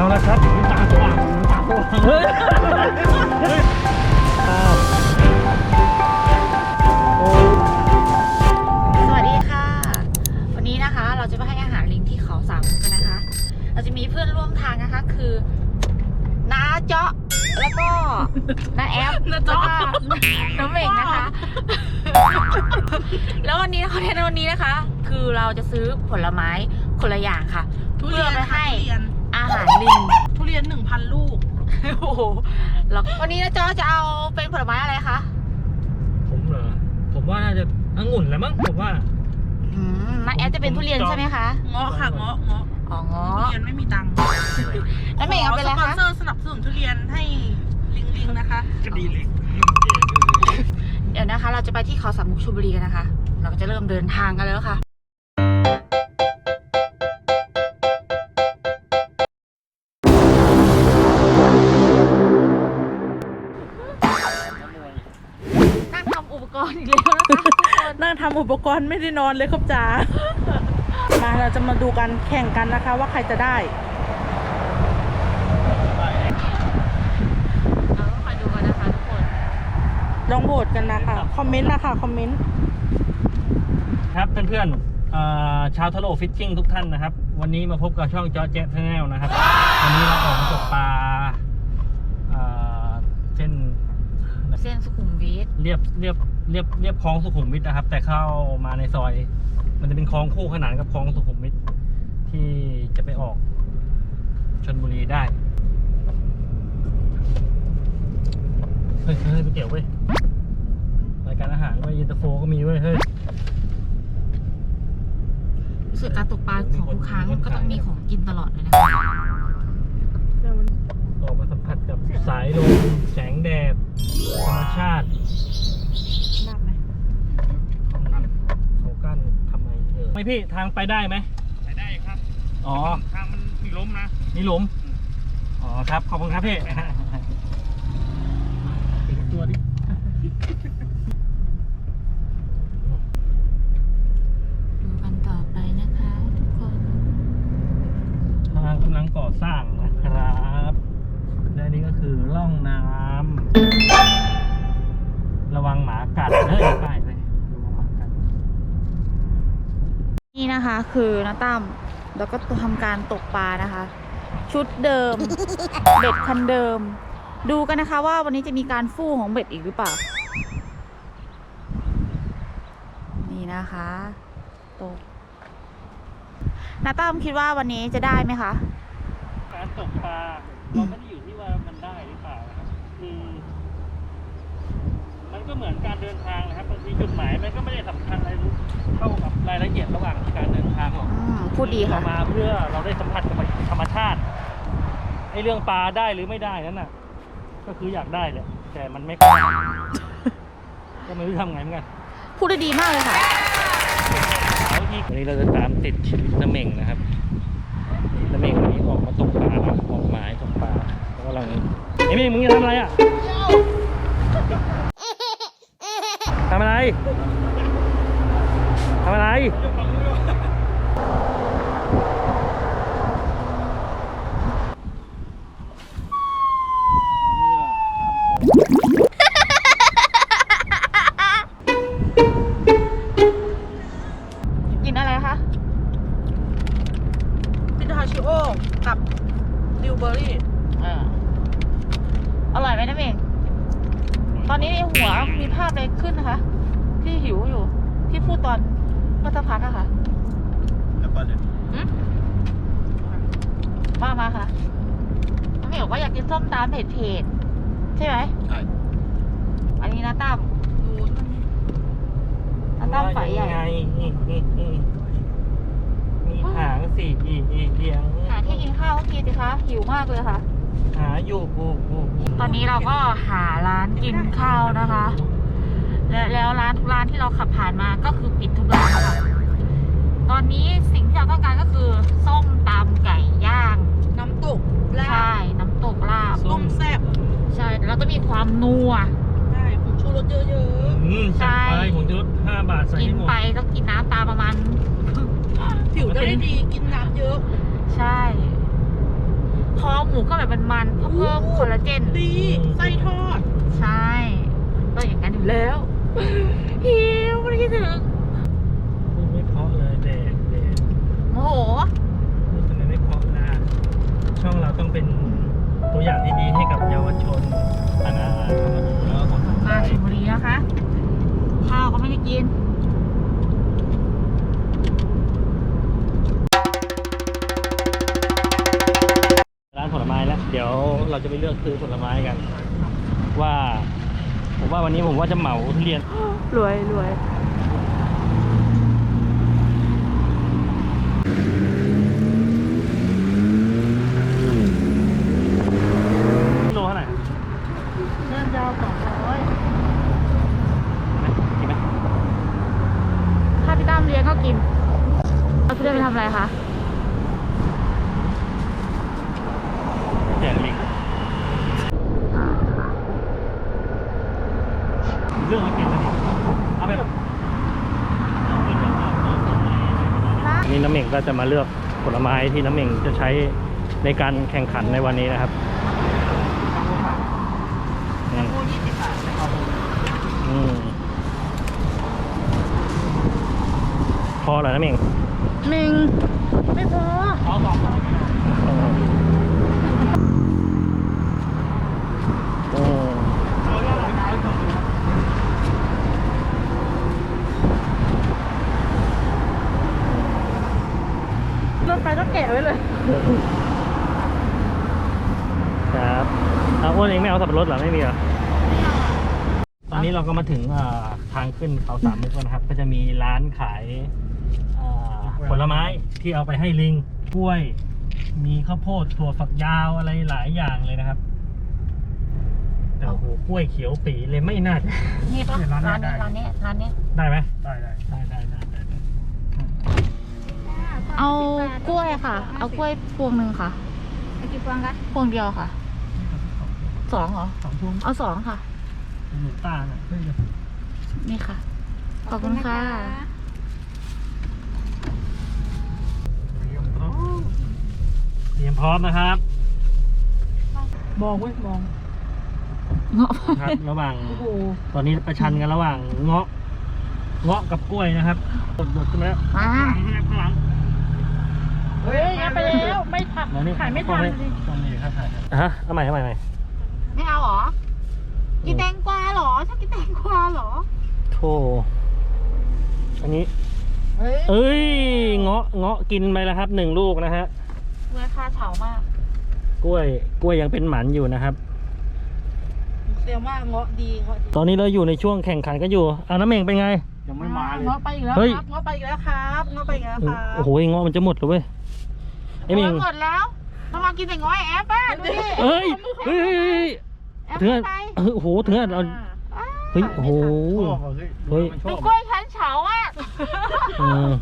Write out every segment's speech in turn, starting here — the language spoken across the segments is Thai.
เอาละครับตาสว่างตาสว่างเฮ้ยอ้าวโอ้สวัสดีค่ะ วันนี้นะคะเราจะไปให้อาหารลิงที่เขาสามมุกกันนะคะ เราจะมีเพื่อนร่วมทางนะคะ คือน้าเจาะแล้วก็น้าแอฟน้าเจาะแล้วก็น้องเหม่งนะคะ แล้ววันนี้คอนเทนต์วันนี้นะคะ คือเราจะซื้อผลไม้คนละอย่างค่ะ ทุเรียนเพื่อไปให้ ทุเรียน อาหารลิง ทุเรียนหนึ่งพันลูก โอ้โหแล้ววันนี้นะเจาะจะเอาเป็นผลไม้อะไรคะ ผมเหรอ ผมว่าน่าจะองุ่นแหละมั้งผมว่า อืมน้าแอฟจะเป็นทุเรียนใช่ไหมคะเงาะค่ะเงาะเงาะอ๋อเงาทุะเรียนไม่มีตังค์แล้วเหม่งเอาเป็นอะไรสปอนคะ เซอร์สนับสนุนทุเรียนให้ลิงลิงนะคะ ก็ดีเลยเดี๋ยวนะคะ เราจะไปที่เขาสามมุกชลบุรีกันนะคะ เราก็จะเริ่มเดินทางกันแล้วค่ะ รณ์อีกแล้วนะคะทุกคนนั่งทำอุปกรณ์ไม่ได้นอนเลยครับจ๋า มาเราจะมาดูกันแข่งกันนะคะ ว่าใครจะได้ เราต้องคอยดูกันนะคะทุกคน ลองโหวตกันนะคะ คอมเมนต์นะคะ คอมเมนต์ ครับเพื่อนๆเอ่อชาวทะโลฟิชชิ่งทุกท่านนะครับ วันนี้มาพบกับช่องจอแจ๊ชแนลนะครับ วันนี้เราออกมาตกปลาเอ่อเส้นเส้นสุขุมวิทเรียบเรียบ เรียบเรียบคลองสุขุมวิทนะครับ แต่เข้ามาในซอย มันจะเป็นคลองคู่ขนานกับคลองสุขุมวิทที่จะไปออกชนบุรีได้เฮ้ยเฮ้ยไปเกี่ยวเว้ยรายการอาหารเว้ยเย็นตาโฟก็มีเว้ยเฮ้ย รู้สึกการตกปลาของทุกครั้งก็ต้องมีของกินตลอดเลยนะคะออกมาสัมผัสกับสายลมแสงแดดธรรมชาติ นับไหม เขากั้นทำไมเออไม่พี่ทางไปได้ไหมไปได้ครับอ๋อ ทางมันมีล้มนะนี่หลุม อ๋อครับ ขอบคุณครับพี่ คะคือน้าตั้มแล้วก็ทำการตกปลานะคะ ชุดเดิม เบ็ดคันเดิม ดูกันนะคะว่าวันนี้จะมีการฟู่ของเบ็ดอีกหรือเปล่า นี่นะคะตกน้าตั้มคิดว่าวันนี้จะได้ไหมคะ การตกปลาเราไม่ได้อยู่ที่ว่ามันได้หรือเปล่านะครับคือมัน ก็เหมือนการเดินทางนะครับบางทีจุดหมายมันก็ไม่ได้สำคัญอะไรรู้เท่ากับรายละเอียดระหว่างการเดินทางหรอกอืมพูดดีค่ะ เรามาเพื่อเราได้สัมผัสกับธรรมชาติไอ้เรื่องปลาได้หรือไม่ได้นั่นน่ะ ก็คืออยากได้แหละแต่มันไม่ค่อยก็ไม่รู้ทำไงเหมือนกัน พูดได้ดีมากเลยค่ะ วันนี้เราจะตามติดชีวิตน้ำเม่งนะครับน้ำเม่งวันนี้ออกมาตกปลานะออกหมายตกปลาแล้วกำลังไอ้เม่งมึงจะทำอะไรอะ ทำอะไรทำอะไร กินอะไรคะ พิทาชิโอ กับดิวเบอรี่ อ่าอร่อยไหมน้ำเอง ตอนนี้ในหัวมีภาพอะไรขึ้นนะคะ ที่หิวอยู่ ที่พูดตอนเมื่อสักพักอะค่ะ แล้วก็เลย อืมมามาค่ะน้ำเองบอกว่าอยากกินส้มตำเผ็ดๆใช่ไหมใช่ อันนี้นะตั้มดูนั่นนะตั้มฝ่ายใหญ่ไงมีหางสี่อีอีเอียงหาที่กินข้าวก็กินสิคะหิวมากเลยค่ะ หาอยู่กูกูกูตอนนี้เราก็หาร้านกินข้าวนะคะ และแล้วร้านทุกร้านที่เราขับผ่านมาก็คือปิดทุกร้านค่ะ ตอนนี้สิ่งที่เราต้องการก็คือ ส้มตำไก่ย่าง น้ำตกลาใช่บน้ำตก ลาบต้มแซ่บใช่แล้วก็มีความนัว ใช่ผงชูรสเยอะอืมจัดไปใช่ผมจะลดห้าบาทใส่กินให้หมดไปต้องกินน้ำตามประมาณ ๆ ผิวจะได้ดีกินน้ำเยอะ ใช่ คอหมูก็แบบมันๆเพื่อเพิ่มคอลลาเจน ดีไส้ทอด ใช่ก็อย่างนั้นอยู่แล้วหิวไม่ได้คิดถึงพูดไม่เพราะเลยเด็กเด็กโมโหพูดทำไมไม่เพราะนะช่องเราต้องเป็น ตัวอย่างที่ดีให้กับเยาวชนคณะเข้ามาดูแล้วก็คนสนใจมาชลบุรีนะคะ ข้าวก็ไม่ได้กิน ร้านผลไม้แล้วเดี๋ยวเราจะไปเลือกซื้อผลไม้กัน ว่า ผมว่าวันนี้ผมว่าจะเหมาทุเรียนรวยรวย โลเท่าไหร่ เริ่มยาวสองร้อย กินไหม ถ้าพี่ตั้มเลี้ยงก็กินเอาทุเรียนไปทำอะไรคะ แจกลิง เรื่องมากินแล้วนี่เอาไปนี่น้ำเม่งก็จะมาเลือกผลไม้ที่น้ำเม่งจะใช้ในการแข่งขันในวันนี้นะครับพอเหรอน้ำเม่งหนึ่งไม่พอเอสองอืม รถไปก็แกะไว้เลย ครับเอาอ้วนเองไม่เอาสับปะรดเหรอไม่มีเหรอตอนนี้เราก็มาถึงอ่าทางขึ้นเขาสามมุกแล้วนะครับ ก็จะมีร้านขายอ่าผลไม้ที่เอาไปให้ลิงกล้วย มีข้าวโพดถั่วฝักยาวอะไรหลายอย่างเลยนะครับแต่โอ้โหกล้วยเขียวปีเลยไม่น่าจะนี่ปะร้าร้านนนี้นี้ได้ร้านนี้ร้านนี้ได้ไหมได้ได้ได้ได้ได้ได้ได้ เอากล้วยค่ะ เอากล้วยพวงหนึ่งค่ะ เอากี่ฟองคะพวงเดียวค่ะ สองเหรอ สองพวงเอาสองค่ะหมูตาหน่อยเฮ้ยนี่ค่ะ ขอบคุณค่ะ เตรียมพร้อมนะครับมองเว้ยมอง เงาะครับ ระหว่าง โอ้โหตอนนี้ประชันกันระหว่างเงาะ เงาะกับกล้วยนะครับหมดขึ้นมาแล้วมาข้างหลัง เฮ้ยงั้นไปแล้ว ไม่ทันแล้วนี่ถ่ายไม่ทันเลเลยตรงนี้ครับถ่ายฮะเอาใหม่เอาใหม่เอาใหม่ไม่เอาเหรอ กินแตงกวาเหรอชอบกินแตงกวาเหรอโธ่อันนี้เฮ้ยเอ้ย เงาะ เงาะกินไปแล้วครับหนึ่งลูกนะฮะเมื่อค่าเฉามาก กล้วย กล้วยยังเป็นหมันอยู่นะครับเสียว่าเงาะดีเงาะดี ตอนนี้เราอยู่ในช่วงแข่งขันกันอยู่เอาน้ำเม่งเป็นไง ยังไม่มาเลย เงาะไปอีกแล้วเฮ้ยครับ เงาะไปอีกแล้วครับ เงาะไปอีกแล้วครับ โอ้โห เงาะมันจะหมดแล้วเว้ย ไอ้เม่งหมดแล้วเรามากินแต่ง้อยแอปอะดูดิเอ้ยเฮ้ยเฮ้ยเฮ้ยแอปถึงไม่อะไปเออโอ้โหถึงอะเราอ้าวเฮ้ยโอ้โห เฮ้ยเป็นกล้วยชั้นเฉาอะเออ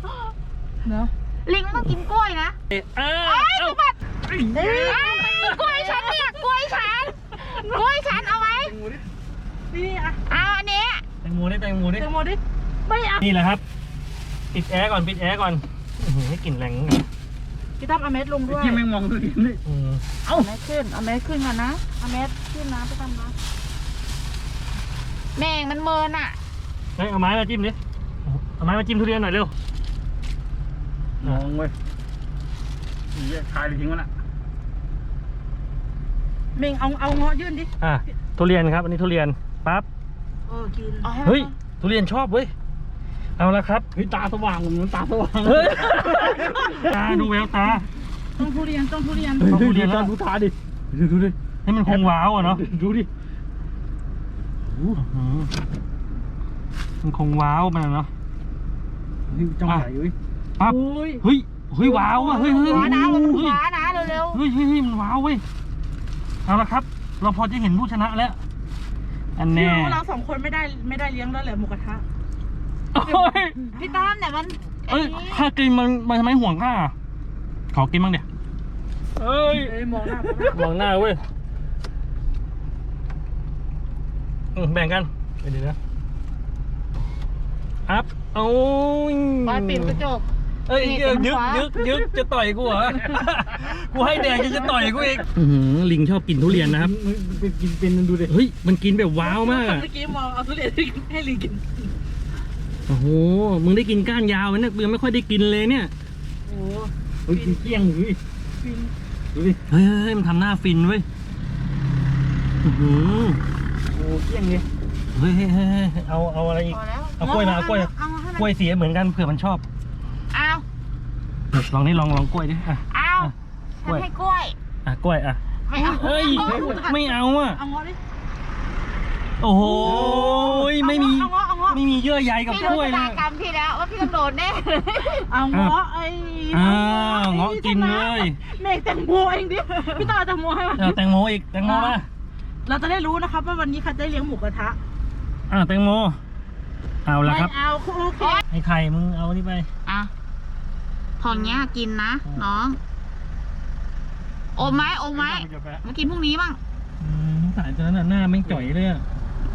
เนาะลิงไม่ต้องกินกล้วยนะเอ้ยเอ้าเอ้ยเอ้าสะบัดอ้าวกล้วยฉันเนี่ยกล้วยฉันกล้วยฉันเอาไว้นี่นี่อะเอาอันนี้แตงโมนี่แตงโมนี่เดโมดิไม่เอานี่แหละครับ ปิดแอร์ก่อนปิดแอร์ก่อนอื้อหือให้กลิ่นแรงนะ พี่ตั้มเอาเม็ดลงด้วยที่ไม่มองตัวเองเลยอืมเอาเม็ดขึ้นเอาเม็ดขึ้นก่อนนะเอาเม็ดขึ้นนะพี่ตั้มนะแม่งมันเมินอะเฮ้ยเอาไม้มาจิ้มดิเอาไม้มาจิ้มทุเรียนหน่อยเร็วมองเว้ยนี่ทายเลยทิ้งวะน่ะเมงเอาเอาเงาะยื่นดิอะทุเรียนครับอันนี้ทุเรียนปั๊บเออกินเอาให้มันเฮ้ยทุเรียนชอบเว้ย เอาละครับเฮ้ยตาสว่างเหมือนตาสว่างเฮ้ยตาดูแววตาต้องทุเรียนต้องทุเรียนเอาทุเรียนดูแล้วดูตาดิดูดูดิให้มันคงว้าวอะเนาะดูดิอื้อหือมันคงว้าวมันอะเนาะเฮ้ยจ้องใหญ่เว้ยปั๊บอุ้ยเฮ้ยเฮ้ยว้าวอะเฮ้ยเฮ้ยขวานะเราเฮ้ขยวานะเร็วเฮ้ยเฮ้ยเฮ้ยมันว้าวเว้ยเอาละครับ เราพอจะเห็นผู้ชนะแล้วอันพี่แน่รู้เราสองคนไม่ได้ไม่ได้เลี้ยงแล้วเหลือหมูกระทะโอ้ ยๆพี่ตั้มเนี่ยมันเอ้ยถ้ากินมันมันทำไมห่วงข้าอะขอกินบ้างเดี๋ยวเอ้ยเอ้ยมองหน้ามองหน้ามองหน้าเว้ยอืมแบ่งกันเดี๋ยวนะอัพเอาปล่อยปิดกระจก เอ้ยนี่ยึกเป็นยึกฟ้ายึกยึกจะต่อยกูเหรอ กูให้แดกจะจะต่อยกูอีกลิงชอบกินทุเรียนนะครับ เป็นกินเป็นดูดิเฮ้ยมันกินแบบว้าวมากอะเมื่อกี้มองเอาทุเรียนให้ลิงกิน โอ้โห มึงได้กินก้านยาวมันเนี่ยกูยังไม่ค่อยได้กินเลยเนี่ยโอ้เฮ้ยกินเกลี้ยงดูดิฟินดูดิเฮ้ยเฮ้ยเฮ้ยมันทำหน้าฟินเว้ยอื้อหือโอ้เกลี้ยงเลยเฮ้ยเฮ้ยเฮ้ยเฮ้ยเอาเอาอะไรอีก พอแล้วเอากล้วยมาเอากล้วย เอามาให้มันกล้วยเสียเหมือนกันเผื่อมันชอบ เอาลองนี่ลองลองกล้วยดิอะ เอาอะฉันให้กล้วย อะกล้วยอะ ไม่เอาเฮ้ย ไม่เอาอะ เอาเงาะดิโอ้โห ไม่มี เอาเงาะเอาเงาะ ไม่มีเยื่อใยกับพี่กรู้ล้วยชะเลตาย กรรมพี่แล้วว่าพี่ต้องโดนแน่ เอาเงาะไอ้อ้าวเงาะกินเลย เมฆแตงโมเองดิพี่ต่อแตงโมให้มัน เอาแตงโมอีกแตงโมมาเราจะได้รู้นะครับว่าวันนี้ใครจะได้เลี้ยงหมูกระทะอ่าแตงโม เอาละครับ ไม่เอาโอเคไอ้ไข่มึงเอานี่ไป อะทองเนี้ยกินนะอืมน้องโอมไหมโอมไหมมากินพรุ่งนี้บ้าง อืมสายตัวนั้นน่ะหน้าไม่งจ่อยเลยอะ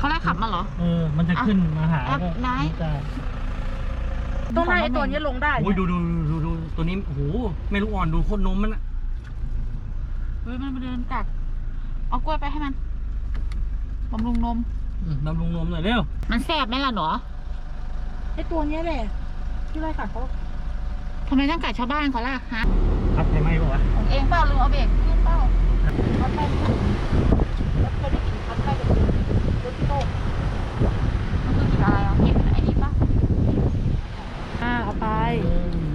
เขาไล่ขับมาเหรอ เออ มันจะขึ้นมาหาอะก็ไหนไม่ได้ต้องให้ไอ้ตัวนี้ลงได้โอ้ยดูดูดูดูตัวนี้โอ้โหไม่รู้อ่อนดูโคตรนมมันอะเฮ้ยมันมาเดินกัดเอากล้วยไปให้มันบำรุงนมอืมบำรุงนมหน่อยเร็ว มันแสบไหมล่ะหนูไอ้ตัวเนี้ยแหละที่ไล่กัดเขาทำไมต้องกัดชาวบ้านเขาล่ะฮะพับใช่ไหมปะวะของเองเปล่าลืมเอาเบรกขึ้นเปล่าพัดไปรถเคยได้กลิ่นพัดไปแบบรถพี่โต้มันคือกลิ่นอะไรอะกลิ่นไอ้นี่ปะ อ่า เอาไป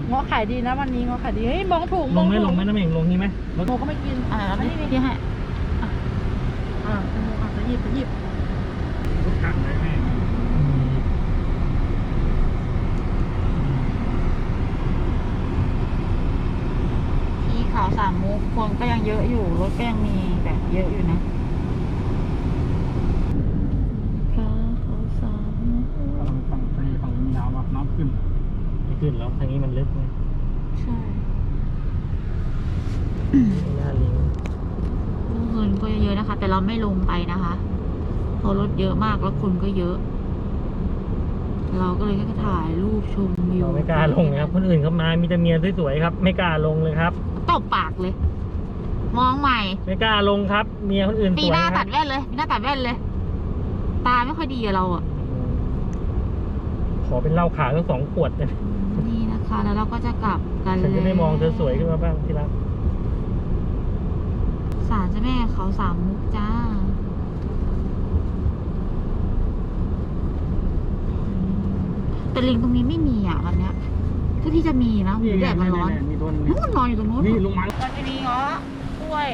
เงาะขายดีนะวันนี้เงาะขายดี เฮ้ยมองถูกลงไหมถูกลงไหมน้ำเองลงนี่ไหมรถโมก็ไม่กินอะไรแล้วนี่พี่ให้อ่าอ่าจะหยิบจะหยิบรถถังเลยแม่ที่เขาสามมุกคนก็ยังเยอะอยู่ รถก็ยังมีแบบเยอะอยู่นะเขาเขาสามมุก ฝั่งฝั่งทะเลฝั่งมีน้ำอะน้ำขึ้น ไม่ ขึ้นแล้วทางนี้มันลึกไงใช่ไม่น่าลิงลูกเงินก็เยอะนะคะ แต่เราไม่ลงไปนะคะเพราะรถเยอะมากแล้วคนก็เยอะ เราก็เลยแค่ถ่ายรูปชมวิวเราไม่กล้าลงนะครับคนอื่นเขามามีแต่เมียสวยๆครับ ไม่กล้าลงเลยครับตบปากเลย มองใหม่ ไม่กล้าลงครับ เมียคนอื่นสปีวยหน้าคตัรัดบแว่นเลยปีหน้าตัดแว่นเลย ตาไม่ค่อยดีอะเราอะขอเป็นเหล้าขาวทั้งสองขวดเลย นี่นะคะ แล้วเราก็จะกลับกันฉันเลยจะได้มองเธอสวยขึ้นมาบ้างที่รักศาลเจ้าแม่เขาสามมุกจ้าแต่ลิงตรงนี้ไม่มีอะวันเนี้ยถ้าที่จะมีนะหูแดดมันร้อนมีตัวนึงนู่นนอนอยู่ตรงนู้นนี่ลงมามันจะมีเงาะกล้วย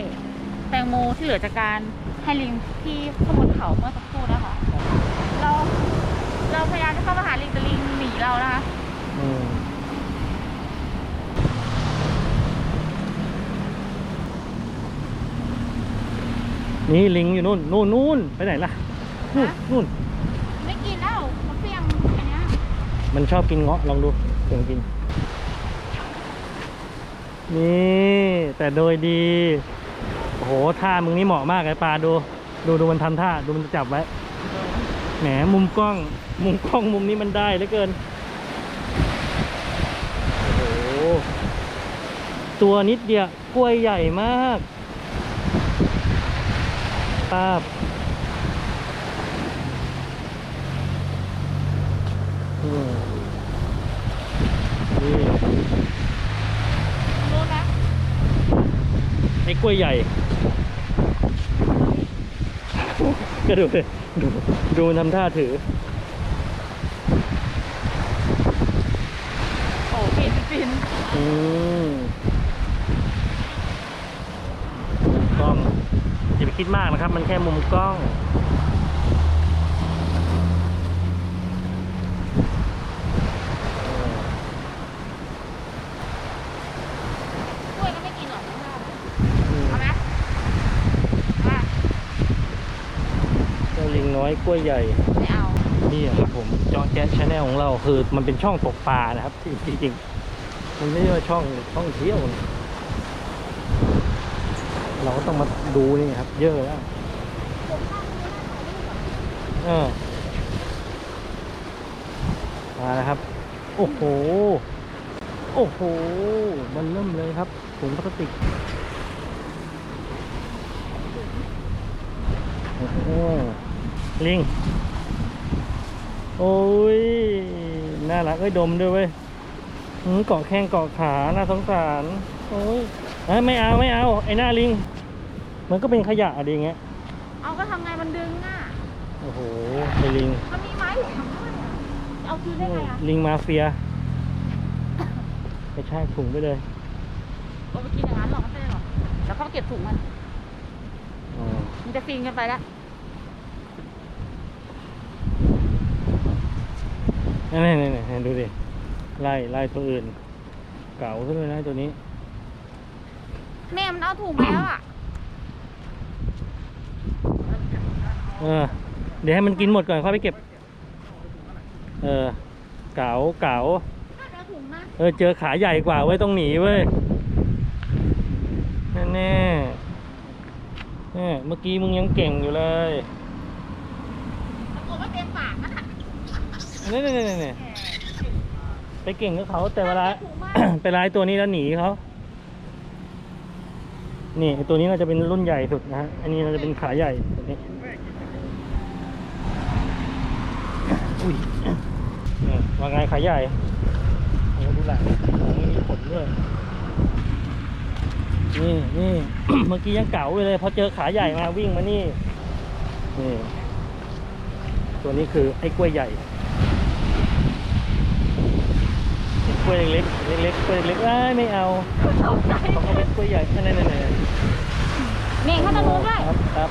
แตงโมที่เหลือจากการให้ลิงที่ข้างบนเขาเมื่อสักครู่นะคะเราเราพยายามจะเข้ามาหาลิงแต่ลิงหนีเรานะคะ นี่ลิงอยู่นู่นนู่นนู่นไปไหนล่ะนู่นฮะนู่นไม่กินแล้วมันเปรี้ยงอันเนี้ยมันชอบกินเงาะลองดูเสียงกิน นี่แต่โดยดีโอ้โหท่ามึงนี่เหมาะมากเลยปลาดู ดูดูมันทำท่าดูมันจะจับไว้แหมมุมกล้อง มุมกล้องมุมนี้มันได้เหลือเกินโอ้โหตัวนิดเดียวกล้วยใหญ่มาก ป้าบอืมนี่รู้นะไอ้กล้วยใหญ่ ก็ดูเลยดูดูมันทำท่าถือ โอ้ฟินฟินอืมมุมกล้อง อย่าไปคิดมากนะครับ มันแค่มุมกล้อง กล้วยก็ไม่กินหรอกนะอืมเอาไหมอะเจ้าลิงน้อยกล้วยใหญ่ ไม่เอา นี่ครับผมเจาะแจ๊ชแนลของเราคือมันเป็นช่องตกปลานะครับจริงๆมันไม่ใช่ว่าช่องช่องเที่ยวนะ เราก็ต้องมาดูนี่ครับ เยอะแล้วเออมาแล้วครับ โอ้โห โอ้โห มันเริ่มเลยครับถุงพลาสติก โอ้โห ลิง โอ้ย น่ารักเอ้ย ดมด้วยเว้ยเกาะแข้งเกาะขา น่าสงสาร โอ้ยไม่เอาไม่เอา ไอ้หน้าลิง มันก็เป็นขยะอะไรอย่างเงี้ย เอาก็ทำไงมันดึงอะ โอ้โหไอ้ลิง มันมีไม้อยู่ทำด้วยอะจะเอาคืนได้ไงอะลิงมาเฟีย ไปใช่ถุงไปเลย เอาไปกินอย่างนั้นหรอกไม่ใช่หรอกแล้วเขาเก็บถุงมัน อ๋อ มันจะฟินกันไปแล้วนี่นี่นี่นี่ดูดิไล่ไล่ตัวอื่น เก่าขึ้นเลยนะตัวนี้ แม่มันเอาถุงแล้วอะ เออ เดี๋ยวให้มันกินหมดก่อนค่อยไปเก็บ เออ เก๋าเก๋าเอาถุงมาเออเจอขาใหญ่กว่าเว้ยต้องหนีเว้ยแน่แน่แน่เมื่อกี้มึงยังเก่งอยู่เลยปรากฏว่าเต็มปากนั่นอะนี่นี่นี่นี่ไปเก่งกับเขาแต่เวลาถุงมาไปร้ายตัวนี้แล้วหนีเขา นี่ไอ้ตัวนี้น่าจะเป็นรุ่นใหญ่สุดนะฮะ อันนี้น่าจะเป็นขาใหญ่ตัวนี้ อุ้ยเนี่ย ว่าไงขาใหญ่โอ้ดูหลังหลังไม่มีขนด้วย นี่นี่ เมื่อกี้ยังเก๋าอยู่เลยพอเจอขาใหญ่มาวิ่งมานี่ นี่ ตัวนี้คือไอ้กล้วยใหญ่กล้วยเล็กๆเล็กๆกล้วยเล็กๆเอ้ยไม่เอาตกใจต้องเอาเป็นกล้วยใหญ่นั่นนั่นนั่นนี่เขาจะรู้ด้วยครับครับ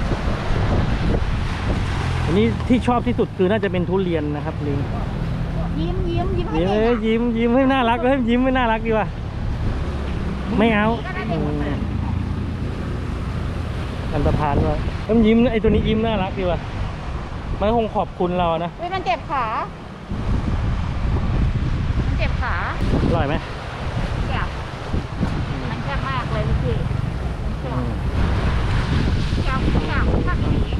อันนี้ที่ชอบที่สุดคือน่าจะเป็นทุเรียนนะครับลิง ยิ้มยิ้มยิ้มให้ยิ้มเด็กเอ้ยอะยิ้มยิ้มให้น่ารักเลยยิ้มให้น่ารักดีว่ะไม่เอาอืมอันตรพานด้วยเอ้ยมันยิ้มไอ้ตัวนี้ยิ้มน่ารักดีว่ะมันคงขอบคุณเรานะเฮ้ยมันเจ็บขา มันเจ็บขา อร่อยไหม เจ็บมันแคบมากเลยพี่มันแค อื บ ม แคบแคบแคบอย่างนี้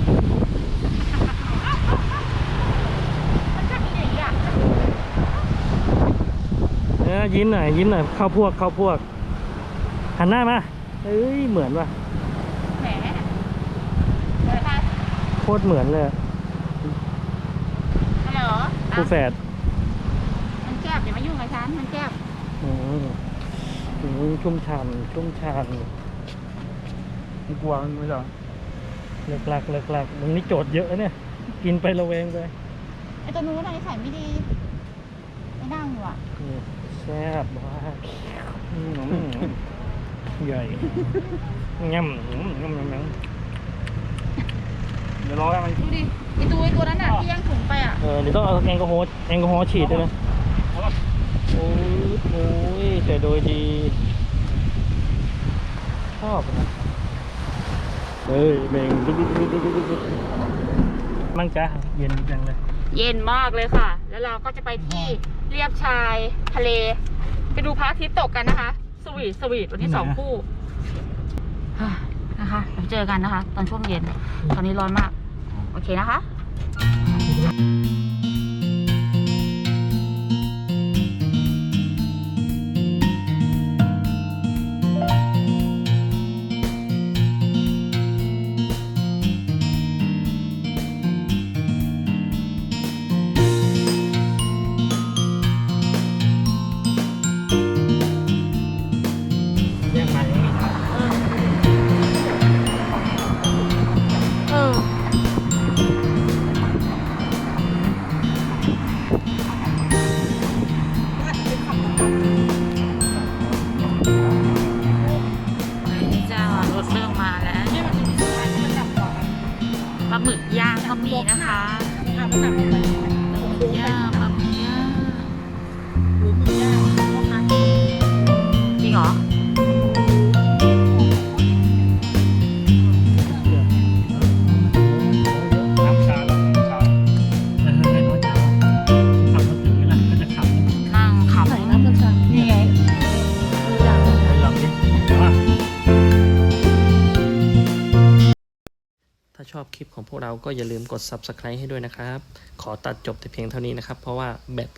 มันแคบอย่างนี้อะ เออ ยิ้มหน่อยยิ้มหน่อยเข้าพวกเข้าพวกหันหน้ามาเอ้ยเหมือนว่ะแหมเออถ้าโคตรเหมือนเลยอะอะไรเหรอคู่แฝดมันแคบอย่ามายุ่งกับฉัน มันแคบอืมอืมชุ่มฉ่ำชุ่มฉ่มึงกลัวมันไม่ใช่เหรอำเลิกลักเลิกลักมึงนี่โจทย์เยอะเนี่ย กินไประเวงไปไอตัวนู้นอะไรใส่ไม่ดี ไม่นั่งอยู่อะนี่ แซ่บมากอืมใหญ่ง่ำง่ำง่ำง่ำเดี๋ยวรอให้มันดูดิไอตัวไอตัวนั้นอะที่ย่างถุงไปอะ เออเดี๋ยวต้องเอาแอลกอฮอล์แอลกอฮอล์ฉีดด้วยนะโอ้ยโอ้ยแต่โดยดีชอบนะเฮ้ยเบ่งดุ๊กดุ๊กดุ๊กดุ๊กดุ๊กดุ๊กมั่งจ้าเย็นจังเลย เย็นมากเลยค่ะ แล้วเราก็จะไปที่ เรียบชายทะเล ไปดูพระอาทิตย์ตกกันนะคะ สวีทสวีทวันที่สองคู่ฮ่านะคะเดี๋ยวเจอกันนะคะ ตอนช่วงเย็น ตอนนี้ร้อนมาก โอเคนะคะ มึกย่างก็มีนะคะปลาหมึกย่างปลาหมึกย่างจริงเหรอ อบคลิปของพวกเราก็อย่าลืมกด subscribe ให้ด้วยนะครับ ขอตัดจบแต่เพียงเท่านี้นะครับ เพราะว่าแบต